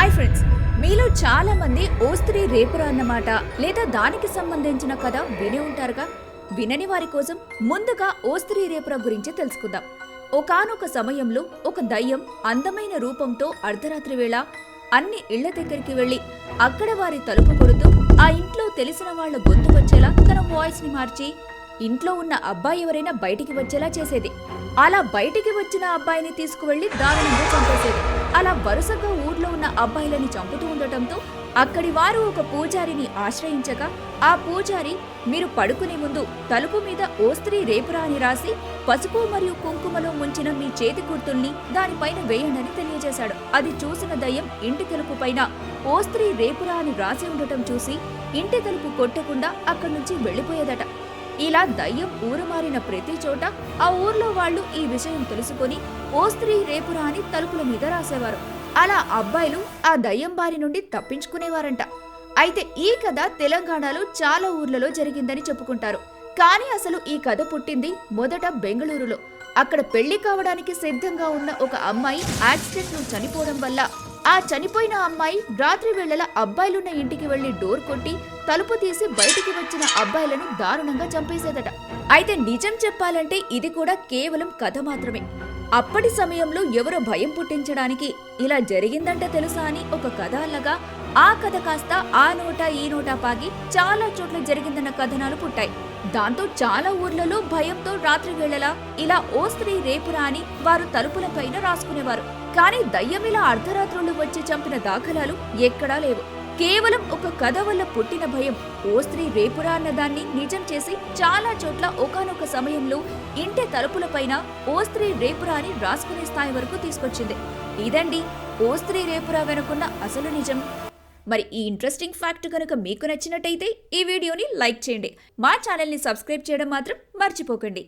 Hi friends మీలో చాలా మంది ఓ స్త్రీ రేపురా అన్నమాట. లేదా దానికి సంబంధించిన కథ విని ఉంటారుగా? వినని వారి కోసం ముందుగా ఓ స్త్రీ రేపురా గురించి తెలుసుకుందాం. ఒకానొక సమయంలో ఒక దయ్యం అందమైన రూపంతో అర్ధరాత్రి వేళ అన్ని ఇళ్ళ దగ్గరికి వెళ్ళి అక్కడ వారి తలుపు కొడుతూ ఆ ఇంట్లో తెలిసిన వాళ్ళ గొంతు వచ్చేలా తన వాయిస్ని మార్చి ఇంట్లో ఉన్న అబ్బాయి ఎవరైనా బయటికి వచ్చేలా చేసేది. అలా బయటికి వచ్చిన అబ్బాయిని తీసుకువెళ్ళి దారుణంగా చంపేసేది. అలా వరుసగా ఊర్లో ఉన్న అబ్బాయిలని చంపుతూ ఉండటంతో అక్కడి వారు ఒక పూజారిని ఆశ్రయించగా ఆ పూజారి మీరు పడుకునే ముందు తలుపు మీద ఓ స్త్రీ రేపురా అని రాసి పసుపు మరియు కుంకుమలో ముంచిన మీ చేతి గుర్తుల్ని దానిపైన వేయండని తెలియజేశాడు. అది చూసిన దయ్యం ఇంటి తలుపు పైన ఓ స్త్రీ రేపురా అని రాసి ఉండటం చూసి ఇంటి తలుపు కొట్టకుండా అక్కడి నుంచి వెళ్ళిపోయేదట. ఇలా దయ్యం ఊరు మారిన ప్రతి చోట ఆ ఊర్లో వాళ్ళు ఈ విషయం తెలుసుకొని ఓ స్త్రీ రేపురా అని తలుపుల మీద రాసేవారు. అలా అబ్బాయిలు ఆ దయ్యం బారి నుండి తప్పించుకునేవారంట. అయితే ఈ కథ తెలంగాణలో చాలా ఊర్లలో జరిగిందని చెప్పుకుంటారు. కానీ అసలు ఈ కథ పుట్టింది మొదట బెంగళూరులో. అక్కడ పెళ్ళి కావడానికి సిద్ధంగా ఉన్న ఒక అమ్మాయి యాక్సిడెంట్లో చనిపోవడం వల్ల ఆ చనిపోయిన అమ్మాయి రాత్రి వేళల అబ్బాయిలున్న ఇంటికి వెళ్ళి డోర్ కొట్టి తలుపు తీసి బయటికి వచ్చిన అబ్బాయిలను దారుణంగా చంపేసేదట. అయితే నిజం చెప్పాలంటే ఇది కూడా కేవలం కథ మాత్రమే. అప్పటి సమయంలో ఎవరో భయం పుట్టించడానికి ఇలా జరిగిందంటే తెలుసా అని ఒక కథ అల్లగా ఆ కథ కాస్త ఆ నోట ఈ నోట పాగి చాలా చోట్ల జరిగిందన్న కథనాలు పుట్టాయి. దాంతో చాలా ఊర్లలో భయంతో రాత్రి వేళలా ఇలా ఓ స్త్రీ రేపురా అని వారు తలుపుల పైన రాసుకునేవారు. కానీ దయ్యం ఇలా అర్ధరాత్రులు వచ్చి చంపిన దాఖలాలు ఎక్కడా లేవు. కేవలం ఒక కథ వల్ల పుట్టిన భయం. ఓ స్త్రీ రేపురా అన్న దాన్ని నిజం చేసి చాలా చోట్ల ఒకానొక సమయంలో ఇంటి తలుపులపైన ఓ స్త్రీ రేపురా అని రాసుకునే స్థాయి వరకు తీసుకొచ్చింది. ఇదండి ఓ స్త్రీ రేపురా వెనుకున్న అసలు నిజం. మరి ఈ ఇంట్రెస్టింగ్ ఫ్యాక్ట్ కనుక మీకు నచ్చినట్టయితే ఈ వీడియోని లైక్ చేయండి. మా ఛానల్ని సబ్స్క్రైబ్ చేయడం మాత్రం మర్చిపోకండి.